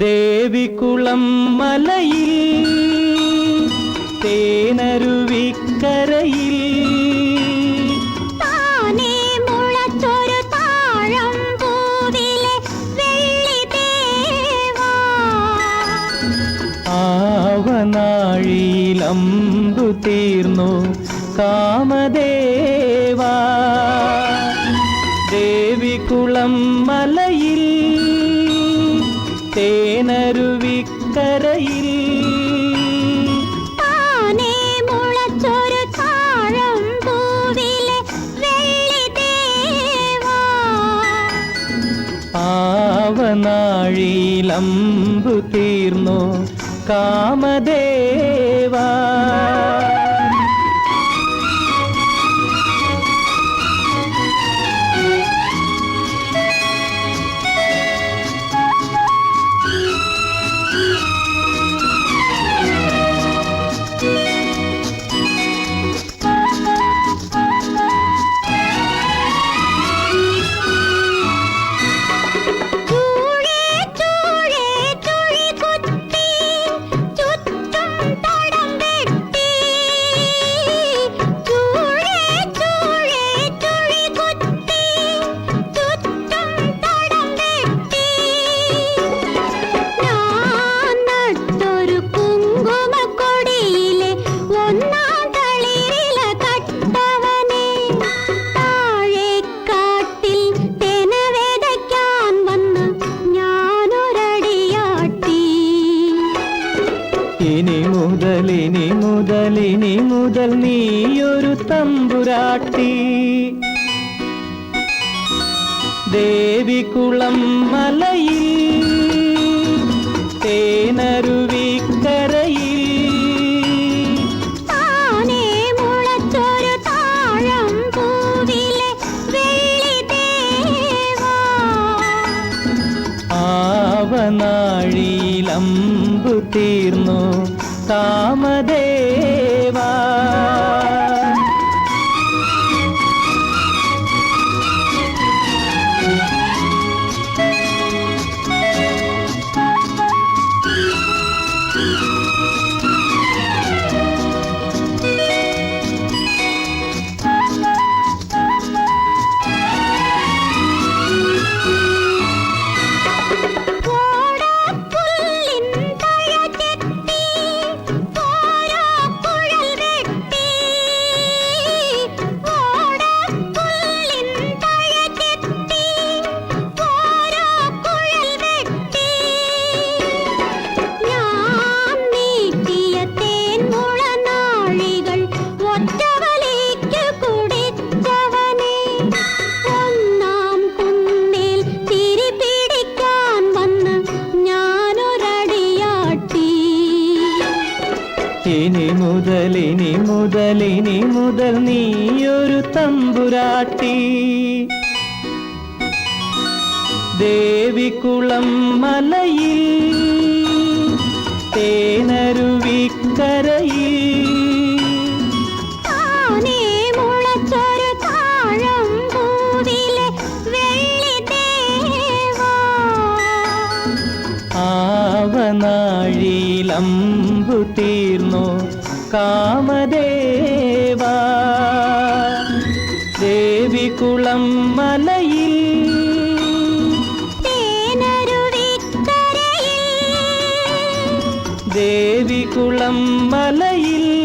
ദേവികുളം മലയിൽ തേനരുവിക്കരയിൽ ആവനാഴിയിലമ്പു തീർന്നു. കാമദേവാ ദേവികുളം മലയിൽ തേനരുവിക്കരയിൽ. ആവനാഴിയിലമ്പു തീർന്നു. കാമദേവാ தேவா. ഇനി മുതൽ നീയൊരു തമ്പുരാട്ടി. ദേവികുളം മലയിൽ തേനരുവിക്കരയിൽ ആവനാഴിയിലമ്പു തീർന്നു. കാമദേവാ ഇനി മുതലിനി മുതലിനി മുതൽ നീയൊരു തമ്പുരാട്ടി. ദേവികുളം മലയിൽ തേനരുവിക്കരയിൽ ആവനാഴിയിലമ്പു തീർന്നു. കാമദേവാ ദേവികുളം മലയിൽ. ദേവികുളം മലയിൽ.